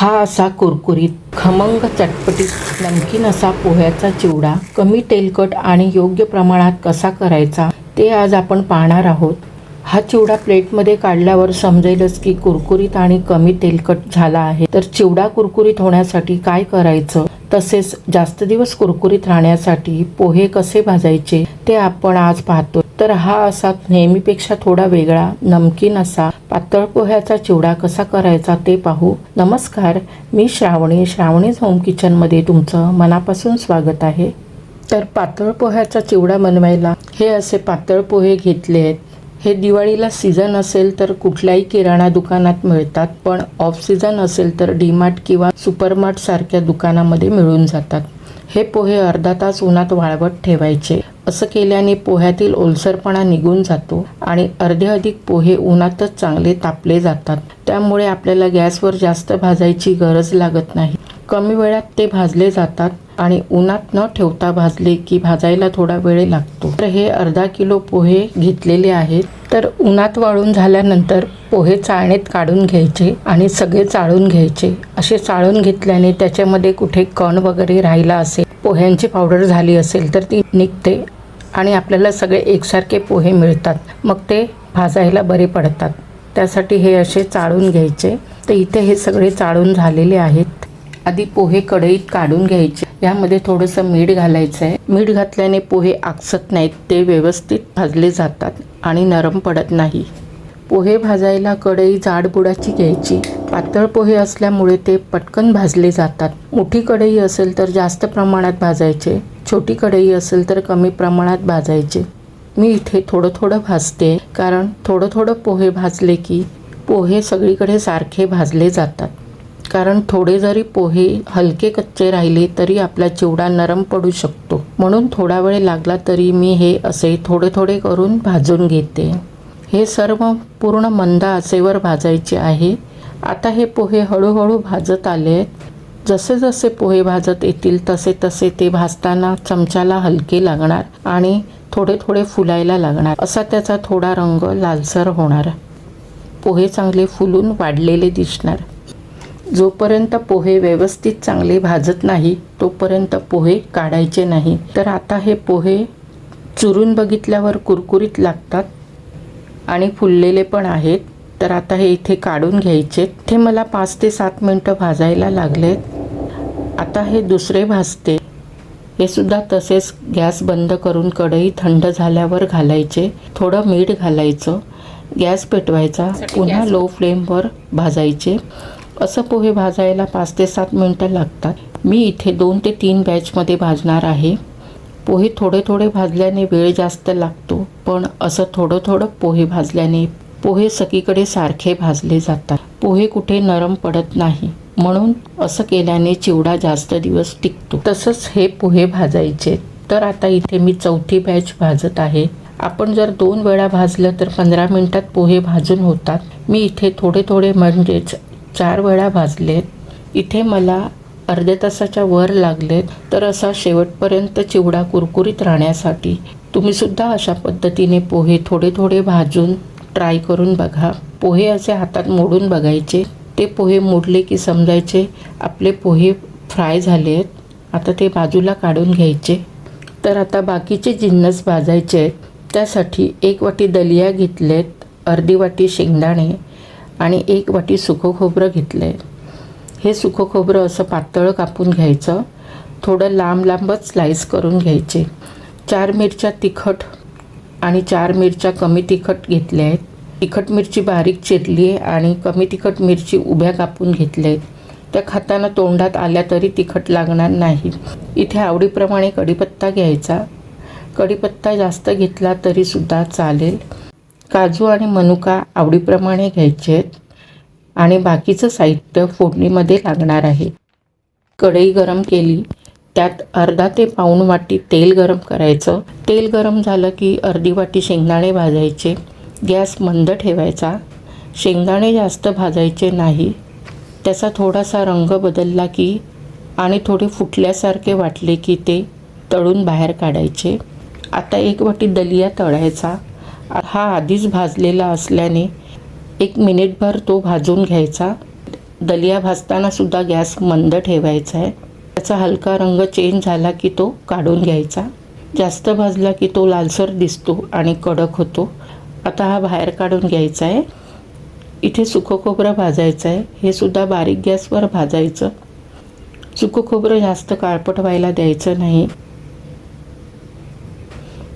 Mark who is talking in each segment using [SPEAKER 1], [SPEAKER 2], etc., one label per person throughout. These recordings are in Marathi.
[SPEAKER 1] हा असा कुरकुरीत खमंग चटपटीत नमकीन असा पोह्याचा चिवडा कमी तेलकट आणि योग्य प्रमाणात कसा करायचा ते आज आपण पाहणार आहोत. हा चिवडा प्लेटमध्ये काढल्यावर समजेलच की कुरकुरीत आणि कमी तेलकट झाला आहे. तर चिवडा कुरकुरीत होण्यासाठी काय करायचं? तसेच जास्त दिवस कुरकुरीत राहण्यासाठी पोहे कसे भाजायचे ते आपण आज पाहतो तर हा असा नेहमीपेक्षा थोडा वेगळा नमकीन असा पातळ पोह्याचा चिवडा कसा करायचा ते पाहू. नमस्कार मी श्रावणी. श्रावणीज होम किचनमध्ये तुमचं मनापासून स्वागत आहे. तर पातळ पोह्याचा चिवडा बनवायला हे असे पातळ पोहे घेतले आहेत. हे दिवाळीला सीझन असेल तर कुठल्याही किराणा दुकानात मिळतात पण ऑफ सीझन असेल तर डीमार्ट किंवा सुपरमार्ट सारख्या दुकानामध्ये मिळून जातात. हे पोहे अर्धा तास उन्हात वाळवत ठेवायचे. असं केल्याने पोह्यातील ओलसरपणा निघून जातो आणि अर्धे अधिक पोहे उन्हातच चांगले तापले जातात. त्यामुळे आपल्याला गॅसवर जास्त भाजायची गरज लागत नाही. कमी वेळात ते भाजले जातात. आणि उन्हात न ठेवता भाजले की भाजायला थोडा वेळ लागतो. तर हे अर्धा किलो पोहे घेतलेले आहेत. तर उन्हात वाळून झाल्यानंतर पोहे चाळणीत काढून घ्यायचे आणि सगळे चाळून घ्यायचे. असे चाळून घेतल्याने त्याच्यामध्ये कुठे कण वगैरे राहिला असेल पोह्यांची पावडर झाली असेल तर ती निघते आणि आपल्याला सगळे एकसारखे पोहे मिळतात. मग ते भाजायला बरे पडतात. त्यासाठी हे असे चाळून घ्यायचे. तर इथे हे सगळे चाळून झालेले आहेत. आधी पोहे कढईत काढून घ्यायचे. यामध्ये थोडंसं मीठ घालायचं आहे मीठ घातल्याने पोहे आकसत नाहीत ते व्यवस्थित भाजले जातात आणि नरम पडत नाही. पोहे भाजायला कढई जाडबुडाची घ्यायची. पातळ पोहे असल्यामुळे ते पटकन भाजले जातात. मोठी कढई असेल तर जास्त प्रमाणात भाजायचे. छोटी कढई असेल तर कमी प्रमाणात भाजायचे. मी इथे थोडं थोडं भाजते कारण थोडं थोडं पोहे भाजले की पोहे सगळीकडे सारखे भाजले जातात. कारण थोडे जरी पोहे हलके कच्चे राहिले तरी आपला चिवडा नरम पडू शकतो. म्हणून थोडा वेळ लागला तरी मी हे असे थोडे थोडे करून भाजून घेते. हे सर्व पूर्ण मंद आचेवर भाजायचे आहे. आता हे पोहे हळूहळू भाजत आले आहेत. जसे जसे पोहे भाजत येतील तसे तसे ते भाजताना चमच्याला हलके लागणार आणि थोडे थोडे फुलायला लागणार. असा त्याचा थोडा रंग लालसर होणार. पोहे चांगले फुलून वाढलेले दिसणार. जोपर्यंत पोहे व्यवस्थित चांगले भाजत नाही तोपर्यंत पोहे काढायचे नाही. तर आता हे पोहे चुरून बघितल्यावर कुरकुरीत लागतात आणि फुललेले पण आहेत. तर आता हे इथे काढून घ्यायचे. ते मला पाच ते सात मिनटं भाजायला लागलेत. आता हे दुसरे भाजते. हे सुद्धा तसेच गॅस बंद करून कढई थंड झाल्यावर घालायचे. थोडं मीठ घालायचं. गॅस पेटवायचा. पुन्हा लो फ्लेमवर भाजायचे. असं पोहे भाजायला पाच ते सात मिनटं लागतात. मी इथे दोन ते तीन बॅचमध्ये भाजणार आहे. पोहे थोडे थोडे भाजल्याने वेळ जास्त लागतो पण असं थोडं थोडं पोहे भाजल्याने पोहे सगळीकडे सारखे भाजले जातात. पोहे कुठे नरम पडत नाही म्हणून असं केल्याने चिवडा जास्त दिवस टिकतो. तसंच हे पोहे भाजायचे. तर आता इथे मी चौथी बॅच भाजत आहे. आपण जर दोन वेळा भाजलं तर पंधरा मिनटात पोहे भाजून होतात. मी इथे थोडे थोडे म्हणजेच चार वेळा भाजलेत. इथे मला अर्ध्या तासाच्या वर लागलेत तर असा शेवटपर्यंत चिवडा कुरकुरीत राहण्यासाठी तुम्ही सुद्धा अशा पद्धतीने पोहे थोडे थोडे भाजून ट्राय करून बघा. पोहे असे हातात मोडून बघायचे. ते पोहे मोडले की समजायचे. आपले पोहे फ्राय झाले आहेत आता ते बाजूला काढून घ्यायचे. तर आता बाकीचे जिन्नस भाजायचे आहेत. त्यासाठी एक वाटी दलिया घेतलेत अर्धी वाटी शेंगदाणे आणि एक वाटी सुकं खोबरं घेतलं आहे हे सुकं खोबरं असं पातळ कापून घ्यायचं. थोडं लांब लांबच स्लाईस करून घ्यायचे. चार मिरच्या तिखट आणि चार मिरच्या कमी तिखट घेतल्या आहेत. तिखट मिरची बारीक चिरली आहे आणि कमी तिखट मिरची उभ्या कापून घेतल्या आहेत. त्या खाताना तोंडात आल्या तरी तिखट लागणार नाही. इथे आवडीप्रमाणे कढीपत्ता घ्यायचा. कढीपत्ता जास्त घेतला तरीसुद्धा चालेल. काजू आणि मनुका आवडीप्रमाणे घ्यायचे आहेत. आणि बाकीचं साहित्य फोडणीमध्ये लागणार आहे. कढई गरम केली त्यात अर्धा ते पाऊण वाटी तेल गरम करायचं. तेल गरम झालं की अर्धी वाटी शेंगदाणे भाजायचे. गॅस मंद ठेवायचा. शेंगदाणे जास्त भाजायचे नाही. त्याचा थोडासा रंग बदलला की आणि थोडे फुटल्यासारखे वाटले की ते तळून बाहेर काढायचे. आता एक वाटी दलिया तळायचा. हा आधीच भाजलेला असल्याने एक मिनिटभर तो भाजून घ्यायचा. दलिया भाजताना सुद्धा गॅस मंद ठेवायचा आहे. त्याचा हलका रंग चेंज झाला की तो काढून घ्यायचा. जास्त भाजला की तो लालसर दिसतो आणि कडक होतो. आता हा बाहेर काढून घ्यायचा आहे. इथे सुकं खोबरं भाजायचं आहे. हे सुद्धा बारीक गॅसवर भाजायचं. सुकं खोबरं जास्त काळपट व्हायला द्यायचं नाही.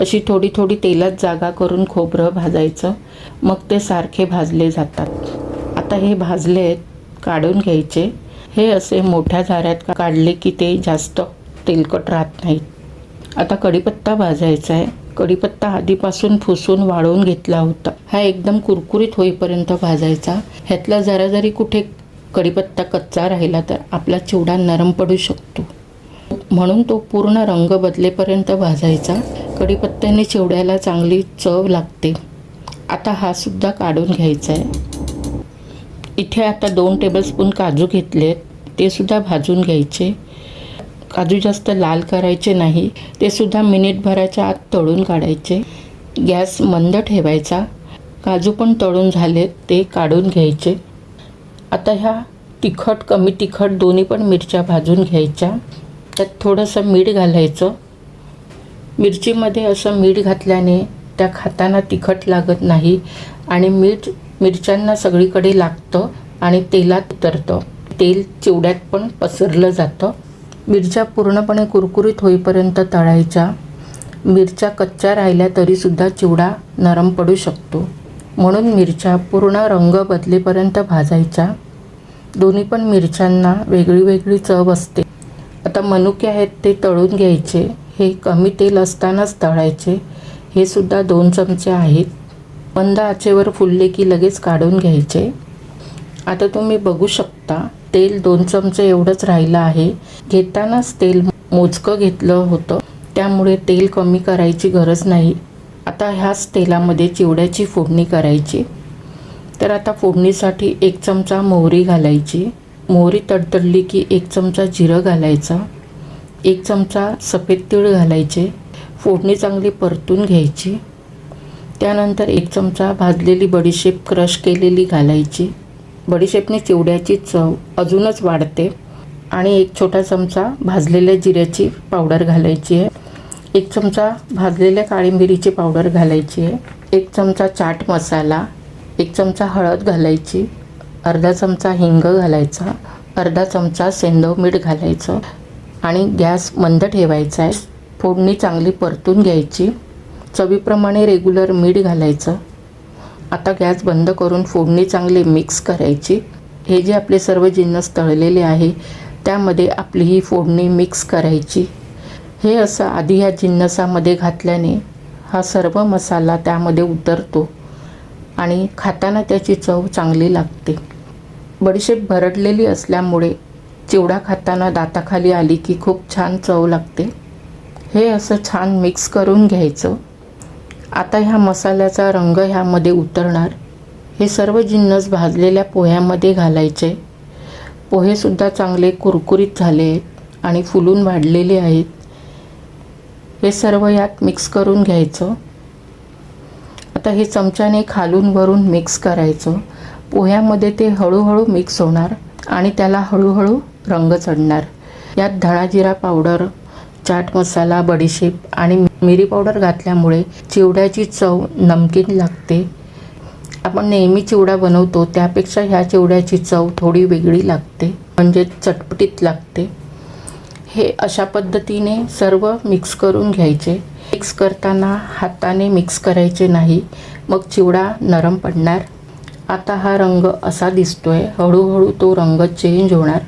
[SPEAKER 1] अशी थोडी थोडी तेलात जागा करून खोबरं भाजायचं. मग ते सारखे भाजले जातात. आता हे भाजले आहेत काढून घ्यायचे. हे असे मोठ्या झाऱ्यात काढले की ते जास्त तेलकट राहत नाहीत आता कढीपत्ता भाजायचा आहे. कढीपत्ता आधीपासून फुसून वाळवून घेतला होता. हा एकदम कुरकुरीत होईपर्यंत भाजायचा. ह्यातला जरा जरी कुठे कढीपत्ता कच्चा राहिला तर आपला चिवडा नरम पडू शकतो. म्हणून तो पूर्ण रंग बदलेपर्यंत भाजायचा. कढीपत्त्याने चिवड्याला चांगली चव लागते. आता हा सुद्धा काढून घ्यायचा आहे. इथे आता दोन टेबलस्पून काजू घेतले ते सुद्धा भाजून घ्यायचे. काजू जास्त लाल करायचे नाही. ते सुद्धा मिनिटभराच्या आत तळून काढायचे. गॅस मंद ठेवायचा. काजू पण तळून झालेत ते काढून घ्यायचे. आता ह्या तिखट कमी तिखट दोन्ही पण मिरच्या भाजून घ्यायच्या. त्यात थोडंसं मीठ घालायचं. मिरचीमध्ये असं मीठ घातल्याने त्या खाताना तिखट लागत नाही आणि मीठ मिरच्यांना सगळीकडे लागतं आणि तेलात उतरतं. तेल चिवड्यात पण पसरलं जातं. मिरच्या पूर्णपणे कुरकुरीत होईपर्यंत तळायच्या. मिरच्या कच्च्या राहिल्या तरीसुद्धा चिवडा नरम पडू शकतो. म्हणून मिरच्या पूर्ण रंग बदलेपर्यंत भाजायच्या. दोन्ही पण मिरच्यांना वेगळी वेगळी चव असते. आता मनुके आहेत ते तळून घ्यायचे. हे कमी तेल असतानाच तळायचे. हे सुद्धा दोन चमचे आहेत. मंद आचेवर फुलले की लगेच काढून घ्यायचे. आता तुम्ही बघू शकता तेल दोन चमचे एवढंच राहिलं आहे. घेतानाच तेल मोजकं घेतलं होतं. त्यामुळे तेल कमी करायची गरज नाही. आता ह्याच तेलामध्ये चिवड्याची फोडणी करायची. तर आता फोडणीसाठी एक चमचा मोहरी घालायची. मोहरी तडतडली की एक चमचा जिरं घालायचा. एक चमचा सफेद तीळ घालायचे फोडणी चांगली परतून घ्यायची. त्यानंतर एक चमचा भाजलेली बडीशेप क्रश केलेली घालायची. बडीशेपने चिवड्याची चव अजूनच वाढते. आणि एक छोटा चमचा भाजलेल्या जिऱ्याची पावडर घालायची आहे. एक चमचा भाजलेल्या काळी मिरीची पावडर घालायची आहे. एक चमचा चाट मसाला एक चमचा हळद घालायची. अर्धा चमचा हिंग घालायचा. अर्धा चमचा सेंदव मीठ घालायचं. आणि गॅस मंद ठेवायचा आहे. फोडणी चांगली परतून घ्यायची. चवीप्रमाणे रेग्युलर मीठ घालायचं. आता गॅस बंद करून फोडणी चांगली मिक्स करायची. हे जे आपले सर्व जिन्नस तळलेले आहे त्यामध्ये आपली ही फोडणी मिक्स करायची. हे असं आधी ह्या जिन्नसामध्ये घातल्याने हा सर्व मसाला त्यामध्ये उतरतो आणि खाताना त्याची चव चांगली लागते. बडीशेप भरडलेली असल्यामुळे चिवडा खाताना दाताखाली आली की खूप छान चव लागते. हे असं छान मिक्स करून घ्यायचं. आता ह्या मसाल्याचा रंग ह्यामध्ये उतरणार. हे सर्व जिन्नस भाजलेल्या पोह्यामध्ये घालायचे. पोहेसुद्धा चांगले कुरकुरीत झाले आहेत आणि फुलून वाढलेले आहेत. हे सर्व यात मिक्स करून घ्यायचं. आता हे चमच्याने खालून वरून मिक्स करायचं. पोह्यामध्ये ते हळूहळू मिक्स होणार आणि त्याला हळूहळू रंग चढणार. यात धणा जिरा पावडर चाट मसाला बडीशेप आणि मिरी पावडर घातल्यामुळे चिवड्याची चव नमकीन लागते. आपण नेहमी चिवडा बनवतो त्यापेक्षा ह्या चिवड्याची चव थोडी वेगळी लागते म्हणजे चटपटीत लागते. हे अशा पद्धतीने सर्व मिक्स करून घ्यायचे. मिक्स करताना हाताने मिक्स करायचे नाही मग चिवडा नरम पडणार. आता हा रंग असा दिसतोय हळूहळू तो रंग चेंज होणार.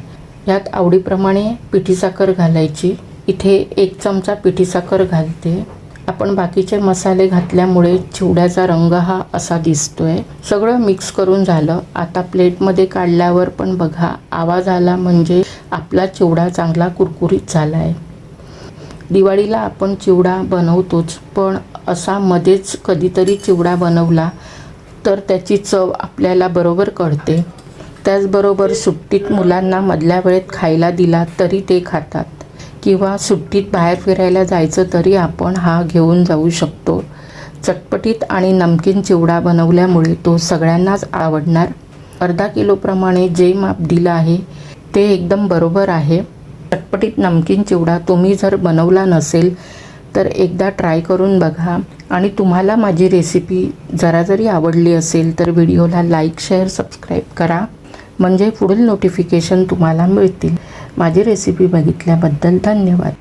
[SPEAKER 1] यात आवडीप्रमाणे पिठी साखर घालायची. इथे एक चमचा पिठी साखर घालते. आपण बाकीचे मसाले घातल्यामुळे चिवड्याचा रंग हा असा दिसतोय. सगळं मिक्स करून झालं. आता प्लेटमध्ये काढल्यावर पण बघा आवाज आला म्हणजे आपला चिवडा चांगला कुरकुरीत झाला आहे दिवाळीला आपण चिवडा बनवतोच पण असा मध्येच कधीतरी चिवडा बनवला तर त्याची चव आपल्याला बरोबर कळते. त्याचबरोबर सुट्टीत मुलांना मधल्या वेळेत खायला दिला तरी ते खातात. किंवा सुट्टीत बाहेर फिरायला जायचं तरी आपण हा घेऊन जाऊ शकतो. चटपटीत आणि नमकीन चिवडा बनवल्यामुळे तो सगळ्यांनाच आवडणार. अर्धा किलोप्रमाणे जे माप दिलं आहे ते एकदम बरोबर आहे. चटपटीत नमकीन चिवडा तुम्ही जर बनवला नसेल तर एकदा ट्राय करून बघा. आणि तुम्हाला माझी रेसिपी जरा जरी आवडली असेल तर व्हिडिओला लाईक शेअर सबस्क्राईब करा. म्हणजे पुढील नोटिफिकेशन तुम्हाला मिळतील. माझी रेसिपी बघितल्याबद्दल धन्यवाद.